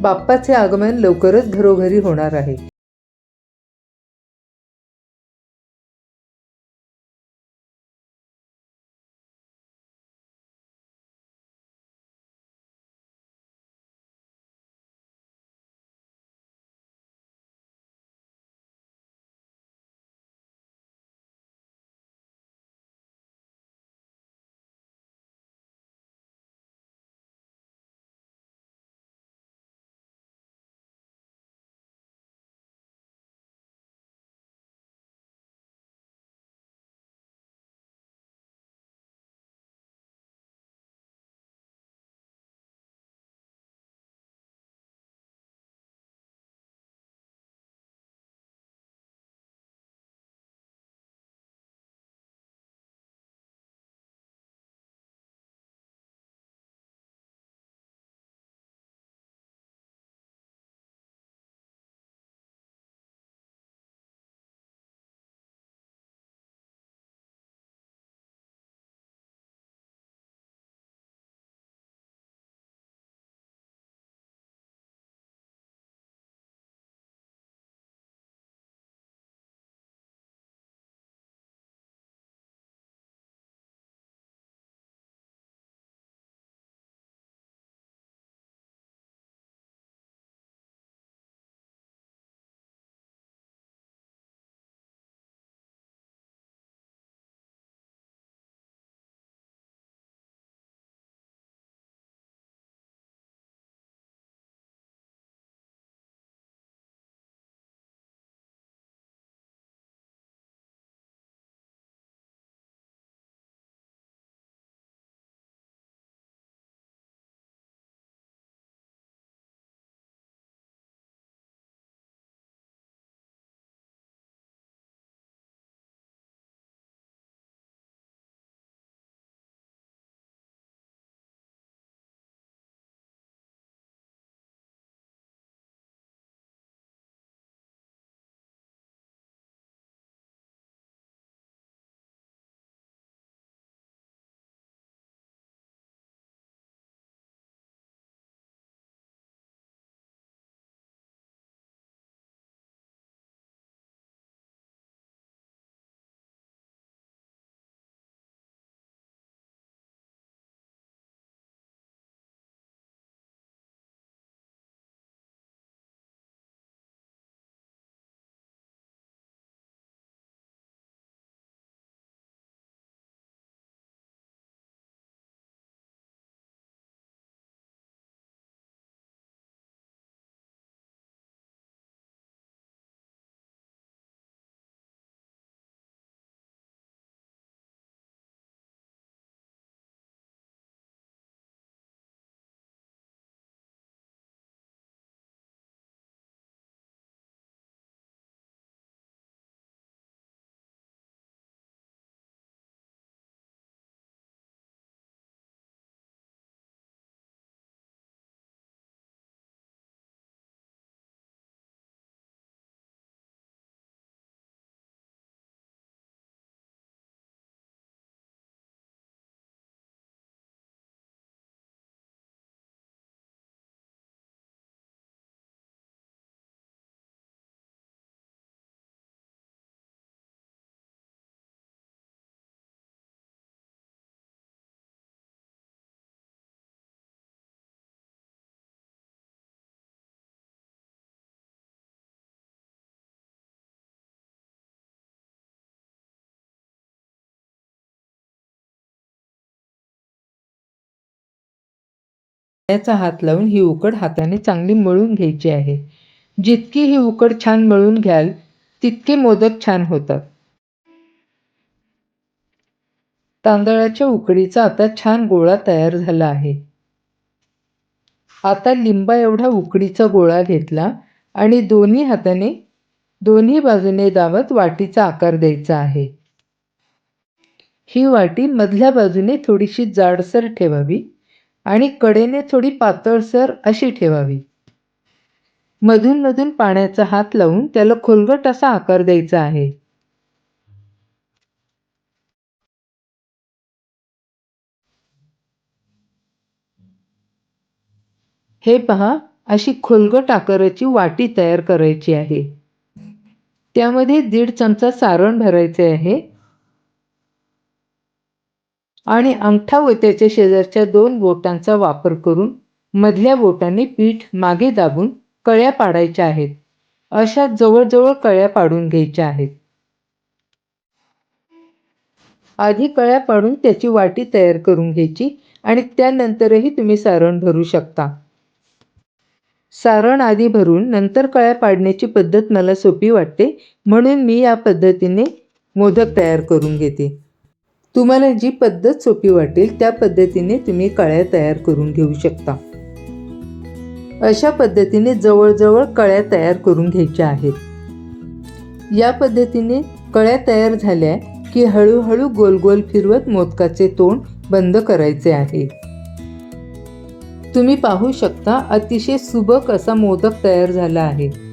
बाप्पाचे आगमन लवकरच घरोघरी होणार आहे. पाण्याचा हात लावून ही उकड हाताने चांगली मळून घ्यायची आहे. जितकी ही उकड छान मळून घ्याल तितके मोदक छान होतात. तांदळाच्या उकडीचा आता छान गोळा तयार झाला आहे. आता लिंबा एवढा उकडीचा गोळा घेतला आणि दोन्ही हाताने दोन्ही बाजूने दावत वाटीचा आकार द्यायचा आहे. ही वाटी मधल्या बाजूने थोडीशी जाडसर ठेवावी. आणि कडेने थोडी पातळसर अशी ठेवावी. मधून मधून पाण्याचा हात लावून त्याला खोलगट असा आकार द्यायचा आहे. हे पहा अशी खोलगट आकाराची वाटी तयार करायची आहे. त्यामध्ये दीड चमचा सारण भरायचे आहे. आणि अंगठा व त्याच्या शेजारच्या दोन बोटांचा वापर करून मधल्या बोटाने पीठ मागे दाबून कळ्या पाडायच्या आहेत. अशा जवळजवळ कळ्या पाडून घ्यायच्या आहेत. आधी कळ्या पाडून त्याची वाटी तयार करून घ्यायची आणि त्यानंतरही तुम्ही सारण भरू शकता. सारण आधी भरून नंतर कळ्या पाडण्याची पद्धत मला सोपी वाटते म्हणून मी या पद्धतीने मोदक तयार करून घेते. तुम्हाला जी पद्धत सोपी वाटेल त्या पद्धतीने तुम्ही कळ्या तयार करून घेऊ शकता. अशा पद्धतीने जवळजवळ कळ्या तयार करून घ्यायच्या आहेत. या पद्धतीने कळ्या तयार झाल्या की हळूहळू गोल गोल फिरवत मोदकाचे तोंड बंद करायचे आहे. तुम्ही पाहू शकता अतिशय सुबक असा मोदक तयार झाला आहे.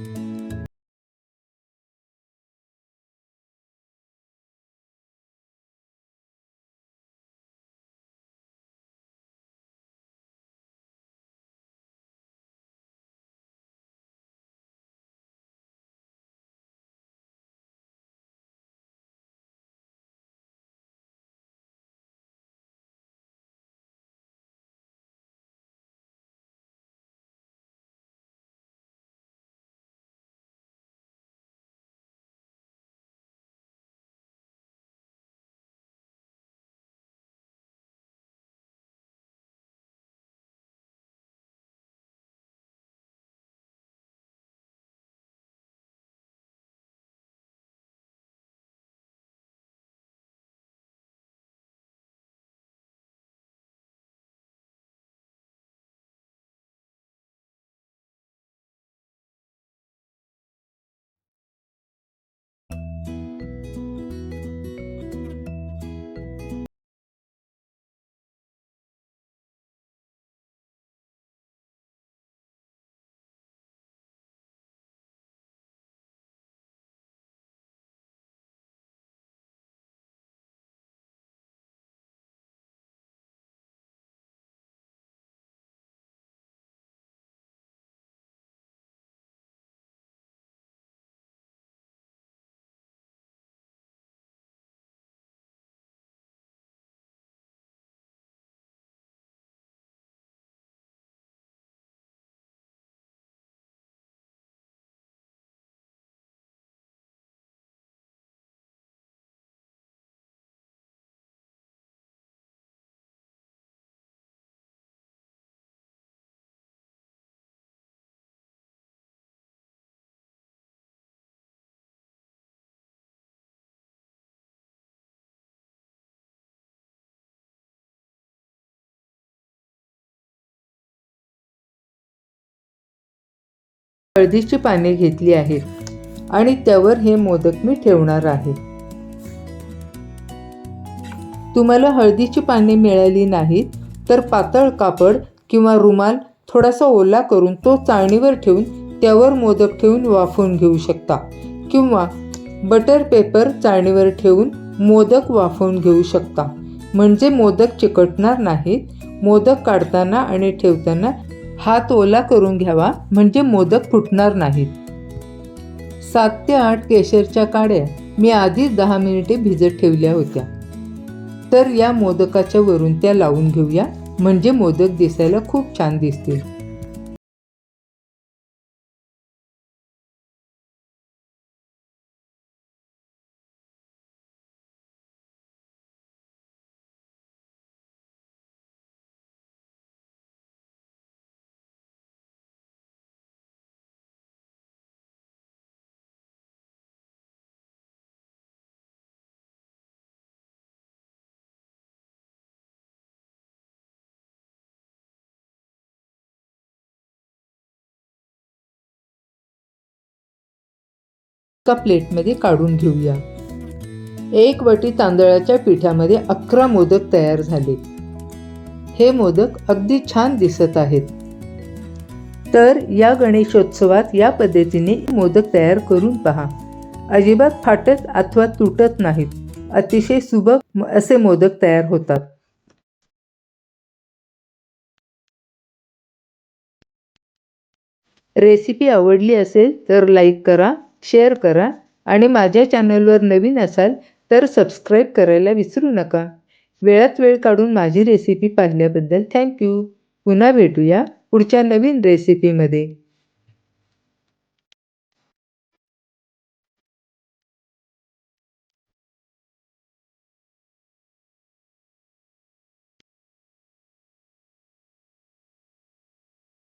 हळदीची पाने घेतली आहेत आणि त्यावर हे मोदक मी ठेवणार आहे. तुम्हाला हळदीची पाने मिळाली नाहीत तर पातळ कापड किंवा रुमाल थोडासा ओला करून तो चाळणीवर ठेवून त्यावर मोदक ठेवून वाफवून घेऊ शकता किंवा बटर पेपर चाळणीवर ठेवून मोदक वाफवून घेऊ शकता. म्हणजे मोदक चिकटणार नाहीत मोदक काढताना आणि ठेवताना हात ओला करून घ्यावा म्हणजे मोदक फुटणार नाहीत. सात ते आठ केशरच्या काड्या मी आधीच दहा मिनिटे भिजत ठेवल्या होत्या. तर या मोदकाच्या वरून त्या लावून घेऊया म्हणजे मोदक दिसायला खूप छान दिसतील. एका प्लेटमध्ये काढून घेऊया. एक वटी तांदळाच्या पिठामध्ये अकरा मोदक तयार झाले. हे मोदक अगदी छान दिसत आहेत. तर या गणेशोत्सवात या पद्धतीने मोदक तयार करून पहा. अजिबात फाटत अथवा तुटत नाहीत. अतिशय सुबक असे मोदक तयार होतात. रेसिपी आवडली असेल तर लाईक करा. शेअर करा आणि माझ्या चॅनलवर नवीन असाल तर सबस्क्राईब करायला विसरू नका. वेळात वेळ काढून माझी रेसिपी पाहिल्याबद्दल थँक्यू पुन्हा भेटूया पुढच्या नवीन रेसिपीमध्ये